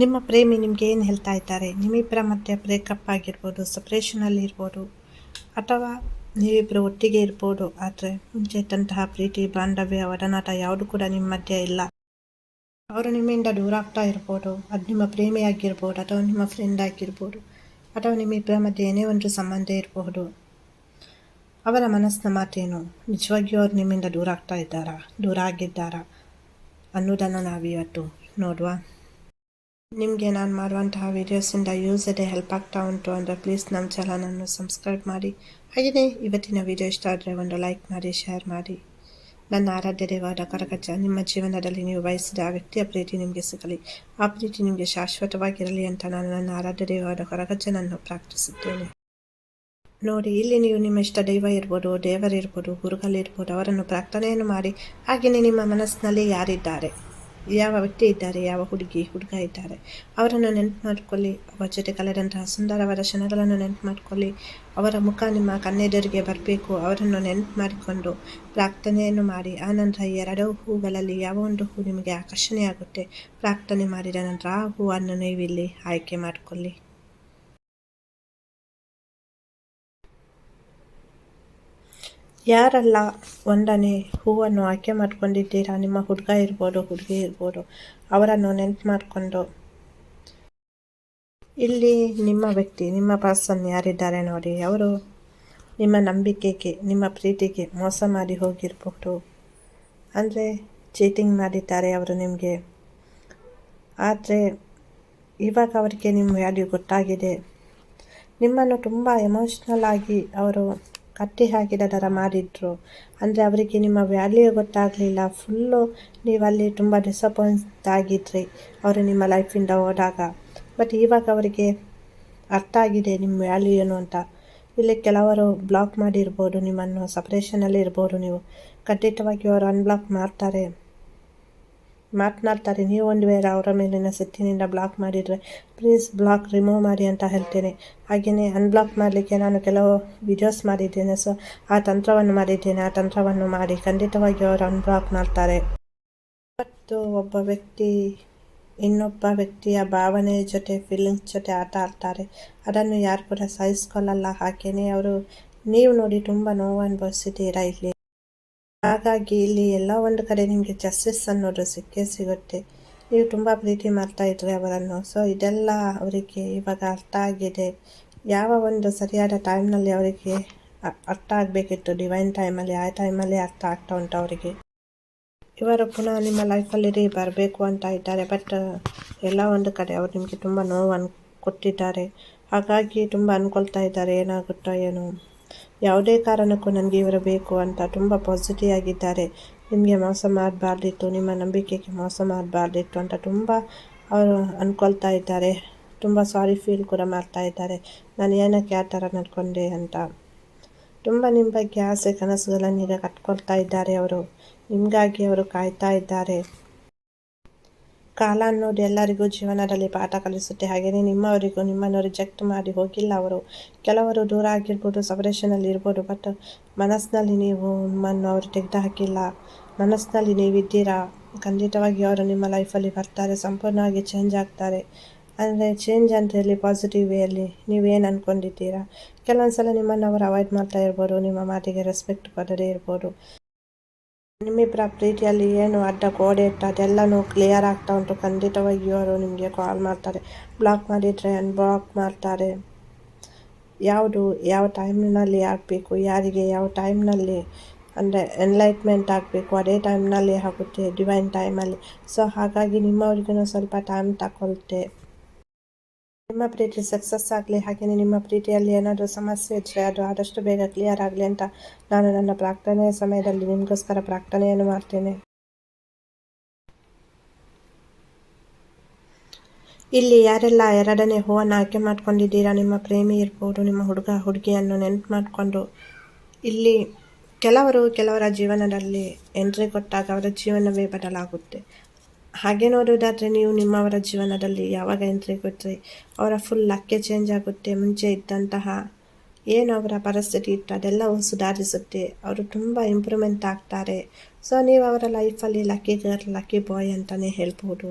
ನಿಮ್ಮ ಪ್ರೇಮಿ ನಿಮಗೆ ಏನು ಹೇಳ್ತಾ ಇದ್ದಾರೆ? ನಿಮ್ಮಿಬ್ಬರ ಮಧ್ಯೆ ಬ್ರೇಕಪ್ ಆಗಿರ್ಬೋದು ಸಪ್ರೇಷನಲ್ಲಿ ಇರ್ಬೋದು ಅಥವಾ ನೀವಿಬ್ಬರು ಒಟ್ಟಿಗೆ ಇರ್ಬೋದು, ಆದರೆ ಮುಂಚೆ ಇದ್ದಂತಹ ಪ್ರೀತಿ, ಬಾಂಧವ್ಯ, ಒಡನಾಟ ಯಾವುದು ಕೂಡ ನಿಮ್ಮ ಮಧ್ಯೆ ಇಲ್ಲ. ಅವರು ನಿಮ್ಮಿಂದ ದೂರ ಆಗ್ತಾ ಇರ್ಬೋದು, ಅದು ನಿಮ್ಮ ಪ್ರೇಮಿ ಆಗಿರ್ಬೋದು, ಅಥವಾ ನಿಮ್ಮ ಫ್ರೆಂಡ್ ಆಗಿರ್ಬೋದು, ಅಥವಾ ನಿಮ್ಮಿಬ್ಬರ ಮಧ್ಯೆ ಏನೇ ಒಂದು ಸಂಬಂಧ ಇರಬಹುದು ಅವರ ಮನಸ್ಸಿನ ಮಾತೇನು? ನಿಜವಾಗಿಯೂ ಅವ್ರು ನಿಮ್ಮಿಂದ ದೂರ ಆಗ್ತಾ ಇದ್ದಾರಾ? ದೂರ ಆಗಿದ್ದಾರಾ? ಅನ್ನೋದನ್ನು ನಾವಿವತ್ತು ನೋಡುವ. ನಿಮಗೆ ನಾನು ಮಾಡುವಂತಹ ವೀಡಿಯೋಸಿಂದ ಯೂಸ್ ಇದೆ ಹೆಲ್ಪ್ ಆಗ್ತಾ ಉಂಟು ಅಂದರೆ ಪ್ಲೀಸ್ ನಮ್ಮ ಚಾನಲನ್ನು ಸಬ್ಸ್ಕ್ರೈಬ್ ಮಾಡಿ. ಹಾಗೆಯೇ ಇವತ್ತಿನ ವಿಡಿಯೋ ಇಷ್ಟ ಆದರೆ ಒಂದು ಲೈಕ್ ಮಾಡಿ ಶೇರ್ ಮಾಡಿ. ನನ್ನ ಆರಾಧ್ಯ ದೇವಾದ ಕರಗಜ್ಜ, ನಿಮ್ಮ ಜೀವನದಲ್ಲಿ ನೀವು ಬಯಸಿದ ಆ ವ್ಯಕ್ತಿಯ ಪ್ರೀತಿ ನಿಮಗೆ ಸಿಗಲಿ. ಆ ಪ್ರೀತಿ ನಿಮಗೆ ಶಾಶ್ವತವಾಗಿರಲಿ ಅಂತ ನಾನು ನನ್ನ ಆರಾಧ್ಯ ದೇವಾದ ಕರಗಜ್ಜನನ್ನು ಪ್ರಾರ್ಥಿಸುತ್ತೇನೆ. ನೋಡಿ, ಇಲ್ಲಿ ನೀವು ನಿಮ್ಮ ಇಷ್ಟ ದೈವ ಇರ್ಬೋದು, ದೇವರಿರ್ಬೋದು, ಗುರುಗಳಿರ್ಬೋದು, ಅವರನ್ನು ಪ್ರಾರ್ಥನೆಯನ್ನು ಮಾಡಿ. ಹಾಗೆಯೇ ನಿಮ್ಮ ಮನಸ್ಸಿನಲ್ಲಿ ಯಾರಿದ್ದಾರೆ? ಯಾವ ವ್ಯಕ್ತಿ ಇದ್ದಾರೆ, ಯಾವ ಹುಡುಗಿ, ಹುಡುಗ ಇದ್ದಾರೆ, ಅವರನ್ನು ನೆನಪು ಮಾಡಿಕೊಳ್ಳಿ. ಅವರ ಜೊತೆ ಕಳೆದಂತಹ ಸುಂದರವಾದ ಕ್ಷಣಗಳನ್ನು ನೆನಪು ಮಾಡಿಕೊಳ್ಳಿ. ಅವರ ಮುಖ ನಿಮ್ಮ ಕಣ್ಣೆದುರಿಗೆ ಬರಬೇಕು. ಅವರನ್ನು ನೆನಪು ಮಾಡಿಕೊಂಡು ಪ್ರಾರ್ಥನೆಯನ್ನು ಮಾಡಿ. ಆನಂತರ ಎರಡೂ ಹೂಗಳಲ್ಲಿ ಯಾವ ಒಂದು ಹೂ ನಿಮಗೆ ಆಕರ್ಷಣೆಯಾಗುತ್ತೆ, ಪ್ರಾರ್ಥನೆ ಮಾಡಿದ ನಂತರ ಆ ಹೂವನ್ನು ನೀವು ಇಲ್ಲಿ ಆಯ್ಕೆ ಮಾಡಿಕೊಳ್ಳಿ. ಯಾರೆಲ್ಲ ಒಂದನೇ ಹೂವನ್ನು ಆಯ್ಕೆ ಮಾಡ್ಕೊಂಡಿದ್ದೀರಾ? ನಿಮ್ಮ ಹುಡುಗ ಇರ್ಬೋದು, ಹುಡುಗಿ ಇರ್ಬೋದು. ಅವರನ್ನು ನೆನ್ಪು ಮಾಡಿಕೊಂಡು. ಇಲ್ಲಿ ನಿಮ್ಮ ವ್ಯಕ್ತಿ, ನಿಮ್ಮ ಪರ್ಸನ್ ಯಾರಿದ್ದಾರೆ ನೋಡಿ. ಅವರು ನಿಮ್ಮ ನಂಬಿಕೆಗೆ, ನಿಮ್ಮ ಪ್ರೀತಿಗೆ ಮೋಸ ಮಾಡಿ ಹೋಗಿರ್ಬೋದು. ಅಂದರೆ ಚೀಟಿಂಗ್ ಮಾಡಿದ್ದಾರೆ ಅವರು ನಿಮಗೆ. ಆದರೆ ಇವಾಗ ಅವರಿಗೆ ನಿಮ್ಮ ವ್ಯಾಲ್ಯೂ ಗೊತ್ತಾಗಿದೆ. ನಿಮ್ಮನ್ನು ತುಂಬ ಎಮೋಷ್ನಲ್ ಆಗಿ ಅವರು ಕಟ್ಟಿ ಹಾಕಿದ ಥರ ಮಾಡಿದ್ರು. ಅಂದರೆ ಅವರಿಗೆ ನಿಮ್ಮ ವ್ಯಾಲ್ಯೂ ಗೊತ್ತಾಗಲಿಲ್ಲ. ಫುಲ್ಲು ನೀವಲ್ಲಿ ತುಂಬ ಡಿಸಪಾಯಿಂಟ್ ಆಗಿದ್ರಿ ಅವರು ನಿಮ್ಮ ಲೈಫಿಂದ ಹೋದಾಗ. ಬಟ್ ಇವಾಗ ಅವರಿಗೆ ಅರ್ಥ ಆಗಿದೆ ನಿಮ್ಮ ವ್ಯಾಲ್ಯೂ ಏನು ಅಂತ. ಇಲ್ಲಿ ಕೆಲವರು ಬ್ಲಾಕ್ ಮಾಡಿರ್ಬೋದು, ನಿಮ್ಮನ್ನು ಸಪ್ರೇಷನಲ್ಲಿ ಇರ್ಬೋದು ನೀವು. ಖಂಡಿತವಾಗಿ ಅವರು ಅನ್ಬ್ಲಾಕ್ ಮಾಡ್ತಾರೆ. ಮಾತನಾಡ್ತಾರೆ. ನೀವು ಒಂದು ವೇಳೆ ಅವರ ಮೇಲಿನ ಸಿಟ್ಟಿನಿಂದ ಬ್ಲಾಕ್ ಮಾಡಿದರೆ ಪ್ಲೀಸ್ ಬ್ಲಾಕ್ ರಿಮೂವ್ ಮಾಡಿ ಅಂತ ಹೇಳ್ತೇನೆ. ಹಾಗೆಯೇ ಅನ್ಬ್ಲಾಕ್ ಮಾಡಲಿಕ್ಕೆ ನಾನು ಕೆಲವು ವಿಡಿಯೋಸ್ ಮಾಡಿದ್ದೇನೆ. ಸೊ ಆ ತಂತ್ರವನ್ನು ಮಾಡಿದ್ದೇನೆ. ಆ ತಂತ್ರವನ್ನು ಮಾಡಿ ಖಂಡಿತವಾಗಿ ಅವರು ಅನ್ಬ್ಲಾಕ್ ಮಾಡ್ತಾರೆ. ಮತ್ತು ಒಬ್ಬ ವ್ಯಕ್ತಿ, ಇನ್ನೊಬ್ಬ ವ್ಯಕ್ತಿಯ ಭಾವನೆ ಜೊತೆ ಫೀಲಿಂಗ್ಸ್ ಜೊತೆ ಆಟ ಆಡ್ತಾರೆ. ಅದನ್ನು ಯಾರು ಕೂಡ ಸಹಿಸ್ಕೊಳ್ಳಲ್ಲ. ಹಾಗೆಯೇ ಅವರು, ನೀವು ನೋಡಿ ತುಂಬ ನೋವು ಅನುಭವಿಸಿದ್ದೀರಾ ಇಲ್ಲಿ? ಹಾಗಾಗಿ ಇಲ್ಲಿ ಎಲ್ಲ ಒಂದು ಕಡೆ ನಿಮಗೆ ಜಸ್ಟಿಸ್ ಅನ್ನೋದು ಸಿಕ್ಕೇ ಸಿಗುತ್ತೆ. ನೀವು ತುಂಬ ಪ್ರೀತಿ ಮಾಡ್ತಾ ಇದ್ರಿ ಅವರನ್ನು. ಸೊ ಇದೆಲ್ಲ ಅವರಿಗೆ ಇವಾಗ ಅರ್ಥ ಆಗಿದೆ. ಯಾವ ಒಂದು ಸರಿಯಾದ ಟೈಮ್ನಲ್ಲಿ ಅವರಿಗೆ ಅರ್ಥ ಆಗಬೇಕಿತ್ತು? ಡಿವೈನ್ ಟೈಮಲ್ಲಿ ಆ ಟೈಮಲ್ಲಿ ಅರ್ಥ ಆಗ್ತಾ ಉಂಟು ಅವರಿಗೆ. ಇವರು ಪುನಃ ನಿಮ್ಮ ಲೈಫಲ್ಲಿ ಬರಬೇಕು ಅಂತ ಇದ್ದಾರೆ. ಬಟ್ ಎಲ್ಲ ಒಂದು ಕಡೆ ಅವರು ನಿಮಗೆ ತುಂಬ ನೋವು ಕೊಟ್ಟಿದ್ದಾರೆ. ಹಾಗಾಗಿ ತುಂಬ ಅನ್ಕೊಳ್ತಾ ಇದ್ದಾರೆ, ಏನಾಗುತ್ತೋ ಏನೋ. ಯಾವುದೇ ಕಾರಣಕ್ಕೂ ನನಗೆ ಇವರು ಬೇಕು ಅಂತ ತುಂಬ ಪಾಸಿಟಿವ್ ಆಗಿದ್ದಾರೆ. ನಿಮಗೆ ಮೋಸ ಮಾಡಬಾರ್ದಿತ್ತು, ನಿಮ್ಮ ನಂಬಿಕೆಗೆ ಮೋಸ ಮಾಡಬಾರ್ದಿತ್ತು ಅಂತ ತುಂಬ ಅವರು ಅಂದ್ಕೊಳ್ತಾ ಇದ್ದಾರೆ. ತುಂಬ ಸಾರಿ ಫೀಲ್ ಕೂಡ ಮಾಡ್ತಾ ಇದ್ದಾರೆ. ನಾನು ಏನಕ್ಕೆ ಆ ಥರ ನಡ್ಕೊಂಡೆ ಅಂತ. ತುಂಬ ನಿಮ್ಮ ಬಗ್ಗೆ ಆಸೆ, ಕನಸುಗಳನ್ನು ಈಗ ಕಟ್ಕೊಳ್ತಾ ಇದ್ದಾರೆ ಅವರು. ನಿಮಗಾಗಿ ಅವರು ಕಾಯ್ತಾ ಇದ್ದಾರೆ. ಕಾಲ ಅನ್ನೋದು ಎಲ್ಲರಿಗೂ ಜೀವನದಲ್ಲಿ ಪಾಠ ಕಲಿಸುತ್ತೆ. ಹಾಗೆಯೇ ನಿಮ್ಮವರಿಗೂ ನಿಮ್ಮನ್ನು ರಿಜೆಕ್ಟ್ ಮಾಡಿ ಹೋಗಿಲ್ಲ ಅವರು. ಕೆಲವರು ದೂರ ಆಗಿರ್ಬೋದು, ಸಪರೇಷನಲ್ಲಿ ಇರ್ಬೋದು ಬಟ್ ಮನಸ್ಸಿನಲ್ಲಿ ನೀವು ನಿಮ್ಮನ್ನು ಅವರು ತೆಗೆದು ಹಾಕಿಲ್ಲ. ಮನಸ್ಸಿನಲ್ಲಿ ನೀವಿದ್ದೀರಾ? ಖಂಡಿತವಾಗಿ ಅವರು ನಿಮ್ಮ ಲೈಫಲ್ಲಿ ಬರ್ತಾರೆ, ಸಂಪೂರ್ಣವಾಗಿ ಚೇಂಜ್ ಆಗ್ತಾರೆ. ಅಂದರೆ ಚೇಂಜ್ ಅಂತ ಹೇಳಿ ಪಾಸಿಟಿವ್ ವೇಯಲ್ಲಿ ನೀವೇನು ಅಂದ್ಕೊಂಡಿದ್ದೀರಾ ಕೆಲವೊಂದು ಸಲ ನಿಮ್ಮನ್ನು ಅವರು ಅವಾಯ್ಡ್ ಮಾಡ್ತಾ ಇರ್ಬೋದು, ನಿಮ್ಮ ಮಾತಿಗೆ ರೆಸ್ಪೆಕ್ಟ್ ಕೊಡದೇ ಇರ್ಬೋದು. ನಿಮ್ಮಿಬ್ಬರ ಪ್ರೀತಿಯಲ್ಲಿ ಏನು ಅಡ್ಡ ಗೋಡೆ ಇತ್ತು ಅದೆಲ್ಲನೂ ಕ್ಲಿಯರ್ ಆಗ್ತಾ ಉಂಟು. ಖಂಡಿತವಾಗಿ ಅವರು ನಿಮಗೆ ಕಾಲ್ ಮಾಡ್ತಾರೆ. ಬ್ಲಾಕ್ ಮಾಡಿದರೆ ಅನ್ಬ್ಲಾಕ್ ಮಾಡ್ತಾರೆ. ಯಾವುದು, ಯಾವ ಟೈಮ್ನಲ್ಲಿ ಆಗಬೇಕು, ಯಾರಿಗೆ, ಯಾವ ಟೈಮ್ನಲ್ಲಿ ಅಂದರೆ ಎನ್ಲೈಟ್ಮೆಂಟ್ ಆಗಬೇಕು, ಅದೇ ಟೈಮ್ನಲ್ಲಿ ಆಗುತ್ತೆ ಡಿವೈನ್ ಟೈಮಲ್ಲಿ ಸೊ ಹಾಗಾಗಿ ನಿಮ್ಮವ್ರಿಗೂ ಸ್ವಲ್ಪ ಟೈಮ್ ತಗೊಳ್ತೆ ನಿಮ್ಮ ಪ್ರೀತಿ ಸಕ್ಸಸ್ ಆಗಲಿ ಹಾಗೆಯೇ ನಿಮ್ಮ ಪ್ರೀತಿಯಲ್ಲಿ ಏನಾದರೂ ಸಮಸ್ಯೆ ಇದ್ದರೆ ಅದು ಆದಷ್ಟು ಬೇಗ ಕ್ಲಿಯರ್ ಆಗಲಿ ಅಂತ ನಾನು ನನ್ನ ಪ್ರಾರ್ಥನೆಯ ಸಮಯದಲ್ಲಿ ನಿಮಗೋಸ್ಕರ ಪ್ರಾರ್ಥನೆಯನ್ನು ಮಾಡ್ತೇನೆ. ಇಲ್ಲಿ ಯಾರೆಲ್ಲ ಎರಡನೇ ಹೂವನ್ನು ಆಯ್ಕೆ ಮಾಡ್ಕೊಂಡಿದ್ದೀರಾ, ನಿಮ್ಮ ಪ್ರೇಮಿ ಇರ್ಬೋದು, ನಿಮ್ಮ ಹುಡುಗ ಹುಡುಗಿಯನ್ನು ನೆನಪು ಮಾಡಿಕೊಂಡು. ಇಲ್ಲಿ ಕೆಲವರು ಕೆಲವರ ಜೀವನದಲ್ಲಿ ಎಂಟ್ರಿ ಕೊಟ್ಟಾಗ ಅವರ ಜೀವನವೇ ಬದಲಾಗುತ್ತೆ. ಹಾಗೆ ನೋಡೋದಾದರೆ ನೀವು ನಿಮ್ಮವರ ಜೀವನದಲ್ಲಿ ಯಾವಾಗ ಎಂಟ್ರಿ ಕೊಟ್ಟರೆ ಅವರ ಫುಲ್ ಲಕ್ಕೆ ಚೇಂಜ್ ಆಗುತ್ತೆ, ಮುಂಚೆ ಇದ್ದಂತಹ ಏನು ಅವರ ಪರಿಸ್ಥಿತಿ ಇತ್ತು, ಅದೆಲ್ಲವೂ ಸುಧಾರಿಸುತ್ತೆ, ಅವರು ತುಂಬ ಇಂಪ್ರೂವ್ಮೆಂಟ್ ಆಗ್ತಾರೆ. ಸೊ ನೀವು ಅವರ ಲೈಫಲ್ಲಿ ಲಕ್ಕಿ ಗರ್ಲ್ ಲಕ್ಕಿ ಬಾಯ್ ಅಂತಲೇ ಹೇಳ್ಬೋದು.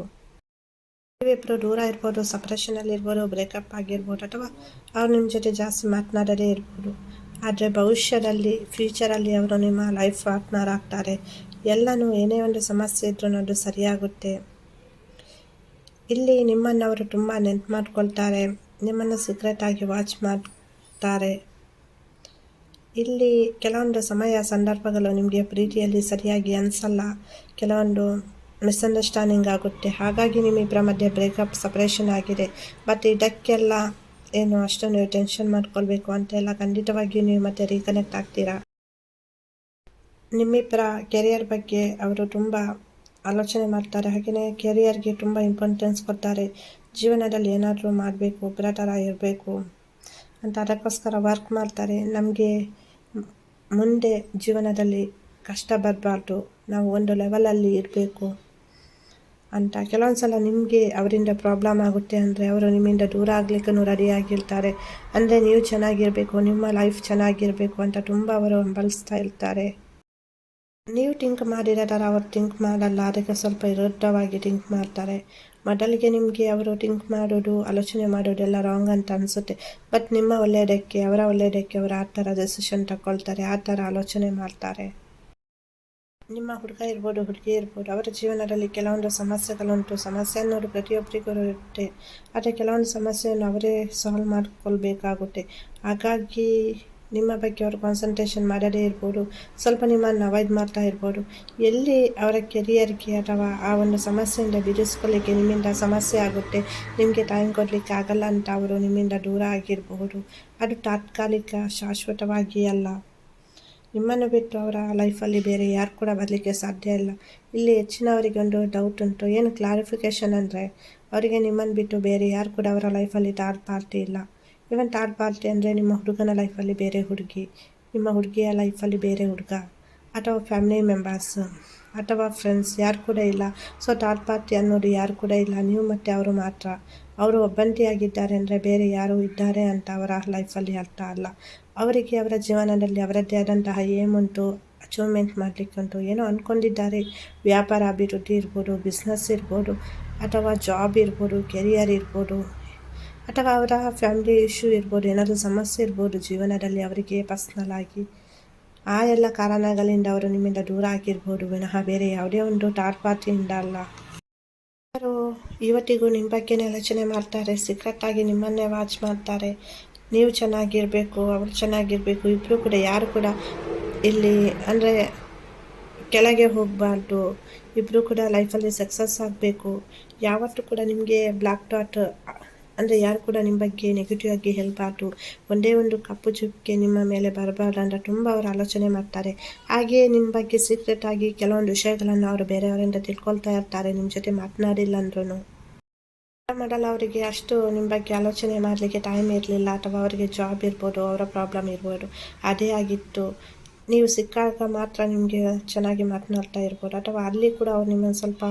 ನೀವಿಬ್ಬರು ದೂರ ಇರ್ಬೋದು ಸಪ್ರೇಷನಲ್ಲಿ ಇರ್ಬೋದು ಬ್ರೇಕಪ್ ಆಗಿರ್ಬೋದು, ಅಥವಾ ಅವ್ರು ನಿಮ್ಮ ಜೊತೆ ಜಾಸ್ತಿ ಮಾತನಾಡದೇ ಇರ್ಬೋದು. ಆದರೆ ಭವಿಷ್ಯದಲ್ಲಿ ಫ್ಯೂಚರಲ್ಲಿ ಅವರು ನಿಮ್ಮ ಲೈಫ್ ಪಾರ್ಟ್ನರ್ ಆಗ್ತಾರೆ. ಎಲ್ಲನೂ ಏನೇ ಒಂದು ಸಮಸ್ಯೆ ಇದ್ರೂ ಅದು ಸರಿಯಾಗುತ್ತೆ. ಇಲ್ಲಿ ನಿಮ್ಮನ್ನು ಅವರು ತುಂಬ ನೆನ್ಪು ಮಾಡ್ಕೊಳ್ತಾರೆ. ನಿಮ್ಮನ್ನು ಸೀಕ್ರೆಟಾಗಿ ವಾಚ್ ಮಾಡ್ತಾರೆ. ಇಲ್ಲಿ ಕೆಲವೊಂದು ಸಮಯ ಸಂದರ್ಭಗಳು ನಿಮಗೆ ಪ್ರೀತಿಯಲ್ಲಿ ಸರಿಯಾಗಿ ಅನಿಸಲ್ಲ. ಕೆಲವೊಂದು ಮಿಸ್ಅಂಡರ್ಸ್ಟ್ಯಾಂಡಿಂಗ್ ಆಗುತ್ತೆ. ಹಾಗಾಗಿ ನಿಮ್ಮಿಬ್ಬರ ಮಧ್ಯೆ ಬ್ರೇಕಪ್, ಸಪ್ರೇಷನ್ ಆಗಿದೆ. ಬಟ್ ಇದಕ್ಕೆಲ್ಲ ಏನು ಅಷ್ಟೊಂದು ಟೆನ್ಷನ್ ಮಾಡ್ಕೊಳ್ಬೇಕು ಅಂತೆಲ್ಲ ಖಂಡಿತವಾಗಿಯೂ ನೀವು ಮತ್ತೆ ರೀಕನೆಕ್ಟ್ ಆಗ್ತೀರಾ? ನಿಮ್ಮಿಬ್ಬರ ಕೆರಿಯರ್ ಬಗ್ಗೆ ಅವರು ತುಂಬ ಆಲೋಚನೆ ಮಾಡ್ತಾರೆ. ಹಾಗೆಯೇ ಕೆರಿಯರ್ಗೆ ತುಂಬ ಇಂಪಾರ್ಟೆನ್ಸ್ ಕೊಡ್ತಾರೆ. ಜೀವನದಲ್ಲಿ ಏನಾದರೂ ಮಾಡಬೇಕು ಒಬ್ಬರ ಥರ ಇರಬೇಕು ಅಂತ ಅದಕ್ಕೋಸ್ಕರ ವರ್ಕ್ ಮಾಡ್ತಾರೆ. ನಮಗೆ ಮುಂದೆ ಜೀವನದಲ್ಲಿ ಕಷ್ಟ ಬರಬಾರ್ದು. ನಾವು ಒಂದು ಲೆವೆಲಲ್ಲಿ ಇರಬೇಕು ಅಂತ. ಕೆಲವೊಂದು ಸಲ ನಿಮಗೆ ಅವರಿಂದ ಪ್ರಾಬ್ಲಮ್ ಆಗುತ್ತೆ ಅಂದರೆ ಅವರು ನಿಮ್ಮಿಂದ ದೂರ ಆಗಲಿಕ್ಕೂ ರೆಡಿಯಾಗಿರ್ತಾರೆ ಅಂದರೆ ನೀವು ಚೆನ್ನಾಗಿರಬೇಕು, ನಿಮ್ಮ ಲೈಫ್ ಚೆನ್ನಾಗಿರಬೇಕು ಅಂತ ತುಂಬ ಅವರು ಬಳಸ್ತಾ ಇರ್ತಾರೆ. ನೀವು ಥಿಂಕ್ ಥರ ಅವ್ರು ಥಿಂಕ್ ಮಾಡಲ್ಲ, ಅದಕ್ಕೆ ಸ್ವಲ್ಪ ವಿರುದ್ಧವಾಗಿ ಥಿಂಕ್ ಮಾಡ್ತಾರೆ. ಮೊದಲಿಗೆ ನಿಮಗೆ ಅವರು ಥಿಂಕ್ ಮಾಡೋದು ಆಲೋಚನೆ ಮಾಡೋದೆಲ್ಲ ರಾಂಗ್ ಅಂತ ಅನಿಸುತ್ತೆ. ಬಟ್ ನಿಮ್ಮ ಒಳ್ಳೆಯದಕ್ಕೆ, ಅವರ ಒಳ್ಳೆಯದಕ್ಕೆ ಅವರು ಆ ಥರ ಡೆಸಿಷನ್ ತಗೊಳ್ತಾರೆ, ಆ ಥರ ಆಲೋಚನೆ ಮಾಡ್ತಾರೆ. ನಿಮ್ಮ ಹುಡುಗ ಇರ್ಬೋದು, ಹುಡುಗಿ ಇರ್ಬೋದು, ಅವರ ಜೀವನದಲ್ಲಿ ಕೆಲವೊಂದು ಸಮಸ್ಯೆಗಳುಂಟು. ಸಮಸ್ಯೆ ಅನ್ನೋದು ಪ್ರತಿಯೊಬ್ಬರಿಗೂ ಇರುತ್ತೆ. ಆದರೆ ಕೆಲವೊಂದು ಸಮಸ್ಯೆಯನ್ನು ಅವರೇ ಸಾಲ್ವ್ ಮಾಡಿಕೊಳ್ಬೇಕಾಗುತ್ತೆ. ಹಾಗಾಗಿ ನಿಮ್ಮ ಬಗ್ಗೆ ಅವರು ಕಾನ್ಸಂಟ್ರೇಷನ್ ಮಾಡದೇ ಇರ್ಬೋದು, ಸ್ವಲ್ಪ ನಿಮ್ಮನ್ನು ಅವಾಯ್ಡ್ ಮಾಡ್ತಾ ಇರ್ಬೋದು. ಎಲ್ಲಿ ಅವರ ಕೆರಿಯರ್ಗೆ ಅಥವಾ ಆ ಒಂದು ಸಮಸ್ಯೆಯಿಂದ ಬಿಡಿಸ್ಕೊಳ್ಳಿಕ್ಕೆ ನಿಮ್ಮಿಂದ ಸಮಸ್ಯೆ ಆಗುತ್ತೆ, ನಿಮಗೆ ಟೈಮ್ ಕೊಡಲಿಕ್ಕೆ ಆಗಲ್ಲ ಅಂತ ಅವರು ನಿಮ್ಮಿಂದ ದೂರ ಆಗಿರಬಹುದು ಅದು ತಾತ್ಕಾಲಿಕ, ಶಾಶ್ವತವಾಗಿ ಅಲ್ಲ. ನಿಮ್ಮನ್ನು ಬಿಟ್ಟು ಅವರ ಲೈಫಲ್ಲಿ ಬೇರೆ ಯಾರು ಕೂಡ ಬರಲಿಕ್ಕೆ ಸಾಧ್ಯ ಇಲ್ಲ. ಇಲ್ಲಿ ಹೆಚ್ಚಿನವರಿಗೆ ಒಂದು ಡೌಟ್ ಉಂಟು. ಏನು ಕ್ಲಾರಿಫಿಕೇಷನ್ ಅಂದರೆ, ಅವರಿಗೆ ನಿಮ್ಮನ್ನು ಬಿಟ್ಟು ಬೇರೆ ಯಾರು ಕೂಡ ಅವರ ಲೈಫಲ್ಲಿ ಪಾರ್ಟಿ ಇಲ್ಲ. ಇವನ್ ಆಗಬಾರ್ದು ಅಂದರೆ ನಿಮ್ಮ ಹುಡುಗನ ಲೈಫಲ್ಲಿ ಬೇರೆ ಹುಡುಗಿ, ನಿಮ್ಮ ಹುಡುಗಿಯ ಲೈಫಲ್ಲಿ ಬೇರೆ ಹುಡುಗ, ಅಥವಾ ಫ್ಯಾಮಿಲಿ ಮೆಂಬರ್ಸ್ ಅಥವಾ ಫ್ರೆಂಡ್ಸ್ ಯಾರು ಕೂಡ ಇಲ್ಲ. ಸೊ ಥರ್ಡ್ ಪಾರ್ಟಿ ಅನ್ನೋದು ಯಾರು ಕೂಡ ಇಲ್ಲ. ನೀವು ಮತ್ತು ಅವರು ಮಾತ್ರ. ಅವರು ಒಬ್ಬಂಟಿಯಾಗಿದ್ದಾರೆ ಅಂದರೆ ಬೇರೆ ಯಾರು ಇದ್ದಾರೆ ಅಂತ ಅವರ ಲೈಫಲ್ಲಿ ಅರ್ಥ ಅಲ್ಲ. ಅವರಿಗೆ ಅವರ ಜೀವನದಲ್ಲಿ ಅವರದ್ದೇ ಆದಂತಹ ಏಮುಂಟು ಅಚೀವ್ಮೆಂಟ್ ಮಾಡಲಿಕ್ಕಂತೂ ಏನೋ ಅಂದ್ಕೊಂಡಿದ್ದಾರೆ ವ್ಯಾಪಾರ ಅಭಿವೃದ್ಧಿ ಇರ್ಬೋದು ಬಿಸ್ನೆಸ್ ಇರ್ಬೋದು, ಅಥವಾ ಜಾಬ್ ಇರ್ಬೋದು ಕೆರಿಯರ್ ಇರ್ಬೋದು ಅಥವಾ ಅವರ ಫ್ಯಾಮಿಲಿ ಇಶ್ಯೂ ಇರ್ಬೋದು, ಏನಾದರೂ ಸಮಸ್ಯೆ ಇರ್ಬೋದು, ಜೀವನದಲ್ಲಿ ಅವರಿಗೆ ಪರ್ಸ್ನಲ್ ಆಗಿ ಆ ಎಲ್ಲ ಕಾರಣಗಳಿಂದ ಅವರು ನಿಮ್ಮಿಂದ ದೂರ ಆಗಿರ್ಬೋದು, ವಿನಃ ಬೇರೆ ಯಾವುದೇ ಒಂದು ಟಾರ್ ಪಾರ್ಟಿಯಿಂದ ಅಲ್ಲ. ಅವರು ಇವತ್ತಿಗೂ ನಿಮ್ಮ ಬಗ್ಗೆನೇ ಆಲೋಚನೆ ಮಾಡ್ತಾರೆ ಸೀಕ್ರೆಟಾಗಿ ನಿಮ್ಮನ್ನೇ ವಾಚ್ ಮಾಡ್ತಾರೆ. ನೀವು ಚೆನ್ನಾಗಿರಬೇಕು, ಅವರು ಚೆನ್ನಾಗಿರಬೇಕು ಇಬ್ಬರು ಕೂಡ, ಯಾರು ಕೂಡ ಇಲ್ಲಿ ಅಂದರೆ ಕೆಳಗೆ ಹೋಗಬಾರ್ದು. ಇಬ್ಬರು ಕೂಡ ಲೈಫಲ್ಲಿ ಸಕ್ಸಸ್ ಆಗಬೇಕು. ಯಾವತ್ತೂ ಕೂಡ ನಿಮಗೆ ಬ್ಲ್ಯಾಕ್ ಡಾಟ್ ಅಂದರೆ ಯಾರು ಕೂಡ ನಿಮ್ಮ ಬಗ್ಗೆ ನೆಗೆಟಿವ್ ಆಗಿ ಹೇಳಬಾರ್ದು ಒಂದೇ ಒಂದು ಕಪ್ಪು ಚುಕ್ಕೆ ನಿಮ್ಮ ಮೇಲೆ ಬರಬಾರ್ದು ಅಂತ ತುಂಬ ಅವರು ಆಲೋಚನೆ ಮಾಡ್ತಾರೆ. ಹಾಗೆಯೇ ನಿಮ್ಮ ಬಗ್ಗೆ ಸೀಕ್ರೆಟ್ ಆಗಿ ಕೆಲವೊಂದು ವಿಷಯಗಳನ್ನು ಅವರು ಬೇರೆಯವರಿಂದ ತಿಳ್ಕೊಳ್ತಾ ಇರ್ತಾರೆ ನಿಮ್ಮ ಜೊತೆ ಮಾತನಾಡಿಲ್ಲ ಅಂದ್ರೂ ಮಾಡಲ್ಲ ಅವರಿಗೆ ಅಷ್ಟು ನಿಮ್ಮ ಬಗ್ಗೆ ಆಲೋಚನೆ ಮಾಡಲಿಕ್ಕೆ ಟೈಮ್ ಇರಲಿಲ್ಲ ಅಥವಾ ಅವರಿಗೆ ಜಾಬ್ ಇರ್ಬೋದು, ಅವರ ಪ್ರಾಬ್ಲಮ್ ಇರ್ಬೋದು, ಅದೇ ಆಗಿತ್ತು. ನೀವು ಸಿಕ್ಕಾಗ ಮಾತ್ರ ನಿಮಗೆ ಚೆನ್ನಾಗಿ ಮಾತನಾಡ್ತಾ ಇರ್ಬೋದು, ಅಥವಾ ಅಲ್ಲಿ ಕೂಡ ಅವ್ರು ನಿಮ್ಮನ್ನು ಸ್ವಲ್ಪ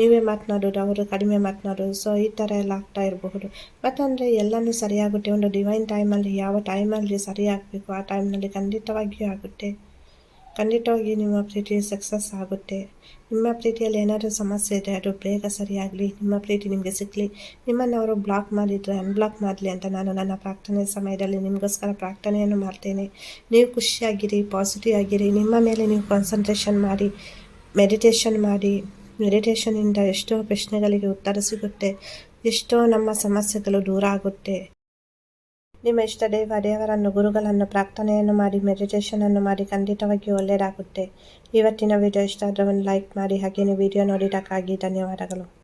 ನೀವೇ ಮಾತನಾಡೋದು ಅವರು ಕಡಿಮೆ ಮಾತನಾಡೋದು ಸೊ ಈ ಥರ ಎಲ್ಲ ಆಗ್ತಾ ಇರಬಹುದು. ಮತ್ತಂದರೆ ಎಲ್ಲನೂ ಸರಿಯಾಗುತ್ತೆ. ಒಂದು ಡಿವೈನ್ ಟೈಮಲ್ಲಿ ಯಾವ ಟೈಮಲ್ಲಿ ಸರಿ ಆಗಬೇಕು, ಆ ಟೈಮ್ನಲ್ಲಿ ಖಂಡಿತವಾಗಿಯೂ ಆಗುತ್ತೆ. ಖಂಡಿತವಾಗಿ ನಿಮ್ಮ ಪ್ರೀತಿ ಸಕ್ಸಸ್ ಆಗುತ್ತೆ. ನಿಮ್ಮ ಪ್ರೀತಿಯಲ್ಲಿ ಏನಾದರೂ ಸಮಸ್ಯೆ ಇದೆ ಅದು ಬೇಗ ಸರಿಯಾಗಲಿ ನಿಮ್ಮ ಪ್ರೀತಿ ನಿಮಗೆ ಸಿಗಲಿ. ನಿಮ್ಮನ್ನು ಅವರು ಬ್ಲಾಕ್ ಮಾಡಿದರೆ ಅನ್ಬ್ಲಾಕ್ ಮಾಡಲಿ ಅಂತ ನಾನು ನನ್ನ ಪ್ರಾರ್ಥನೆ ಸಮಯದಲ್ಲಿ ನಿಮಗೋಸ್ಕರ ಪ್ರಾರ್ಥನೆಯನ್ನು ಮಾಡ್ತೇನೆ. ನೀವು ಖುಷಿಯಾಗಿರಿ ಪಾಸಿಟಿವ್ ಆಗಿರಿ. ನಿಮ್ಮ ಮೇಲೆ ನೀವು ಕಾನ್ಸಂಟ್ರೇಷನ್ ಮಾಡಿ ಮೆಡಿಟೇಷನ್ ಮಾಡಿ. ಮೆಡಿಟೇಷನಿಂದ ಎಷ್ಟೋ ಪ್ರಶ್ನೆಗಳಿಗೆ ಉತ್ತರ ಸಿಗುತ್ತೆ, ಎಷ್ಟೋ ನಮ್ಮ ಸಮಸ್ಯೆಗಳು ದೂರ ಆಗುತ್ತೆ. ನಿಮ್ಮ ಇಷ್ಟ ದೇವ, ದೇವರನ್ನು, ಗುರುಗಳನ್ನು, ಪ್ರಾರ್ಥನೆಯನ್ನು ಮಾಡಿ ಮೆಡಿಟೇಷನನ್ನು ಮಾಡಿ ಖಂಡಿತವಾಗಿ ಒಳ್ಳೆಯದಾಗುತ್ತೆ. ಇವತ್ತಿನ ವಿಡಿಯೋ ಇಷ್ಟ ಆದರೆ ಒಂದು ಲೈಕ್ ಮಾಡಿ ಹಾಗೆಯೇ ವಿಡಿಯೋ ನೋಡಿದ್ದಕ್ಕಾಗಿ ಧನ್ಯವಾದಗಳು.